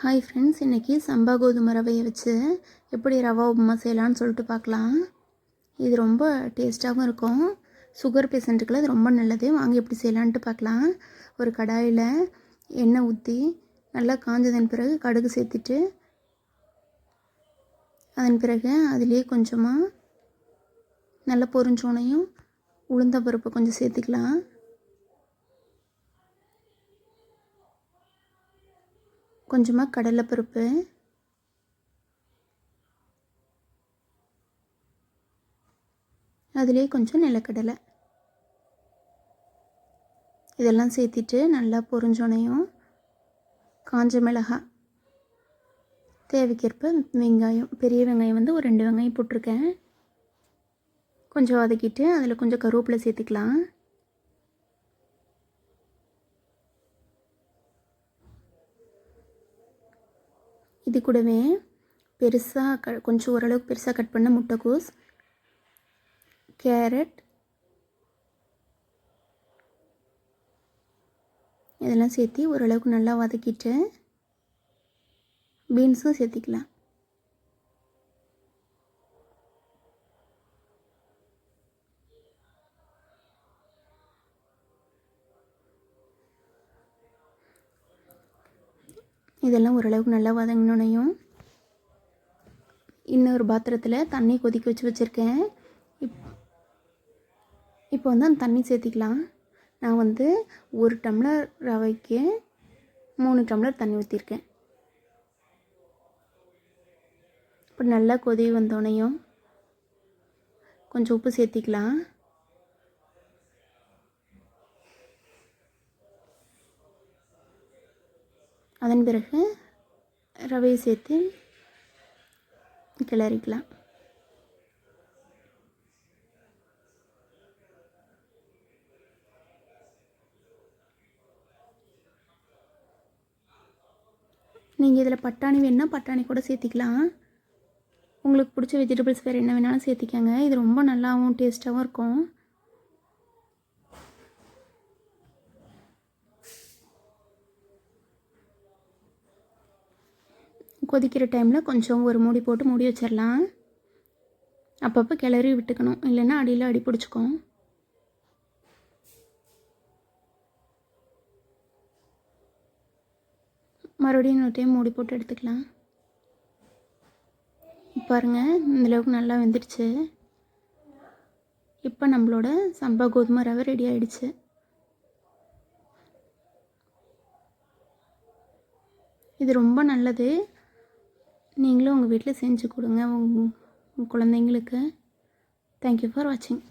Hi friends இன்றைக்கி சம்பா கோதுமை ரவையை வச்சு எப்படி ரவா உப்புமா செய்யலான்னு சொல்லிட்டு பார்க்கலாம். இது ரொம்ப டேஸ்ட்டாகவும் இருக்கும். சுகர் பேஷண்ட்டுக்கெல்லாம் இது ரொம்ப நல்லது. வாங்கி எப்படி செய்யலான்ட்டு பார்க்கலாம். ஒரு கடாயில் எண்ணெய் ஊற்றி நல்லா காஞ்சதன் பிறகு கடுகு சேர்த்துட்டு அதன் பிறகு அதுலேயே கொஞ்சமாக நல்லா பொறிஞ்சோனையும் உளுந்த பருப்பு கொஞ்சம் சேர்த்துக்கலாம். கொஞ்சமாக கடலைப்பருப்பு அதிலே கொஞ்சம் நிலக்கடலை. இதெல்லாம் சேர்த்திட்டு நல்லா பொறிஞ்சோனையும் காஞ்ச மிளகாய். தேவைக்கேற்ப வெங்காயம் பெரிய வெங்காயம் வந்து ஒரு ரெண்டு வெங்காயம் போட்டிருக்கேன். கொஞ்சம் வதக்கிட்டு அதில் கொஞ்சம் கருவேப்பிலை சேர்த்துக்கலாம். இது கூடவே பெருசாக க கொஞ்சம் ஓரளவுக்கு பெருசாக கட் பண்ண முட்டைக்கோஸ் கேரட் இதெல்லாம் சேர்த்து ஓரளவுக்கு நல்லா வதக்கிட்டு பீன்ஸும் சேர்த்திக்கலாம். இதெல்லாம் ஓரளவுக்கு நல்லா வதங்கினோனையும் இன்னொரு பாத்திரத்தில் தண்ணி கொதிக்க வச்சு வச்சுருக்கேன். இப் இப்போ வந்து அந்த தண்ணி சேர்த்திக்கலாம். நான் வந்து ஒரு டம்ளர் ரவைக்கு மூணு டம்ளர் தண்ணி ஊற்றிருக்கேன் இப்போ நல்லா கொதி வந்தோடனையும் கொஞ்சம் உப்பு சேர்த்திக்கலாம். அதன் பிறகு ரவையை சேர்த்து கிளறிக்கலாம். நீங்கள் இதில் பட்டாணி வேணுன்னா பட்டாணி கூட சேர்த்திக்கலாம். உங்களுக்கு பிடிச்ச வெஜிடபிள்ஸ் வேறு என்ன வேணாலும் சேர்த்திக்கங்க. இது ரொம்ப நல்லாவும் டேஸ்ட்டாகவும் இருக்கும். கொதிக்கிற டைமில் கொஞ்சம் ஒரு மூடி போட்டு மூடி வச்சிடலாம் அப்பப்போ கிளறி விட்டுக்கணும். இல்லைன்னா அடியில் அடி பிடிச்சிக்கும். மறுபடியும் இன்னொரு டைம் மூடி போட்டு எடுத்துக்கலாம். பாருங்கள் இந்தளவுக்கு நல்லா வெந்துடுச்சு. இப்போ நம்மளோட சம்பா கோதுமை ரவை ரெடி ஆகிடுச்சு இது ரொம்ப நல்லது. நீங்களும் உங்கள் வீட்டில் செஞ்சு கொடுங்க உங்கள் குழந்தைங்களுக்கு. தேங்க்யூ ஃபார் வாட்சிங்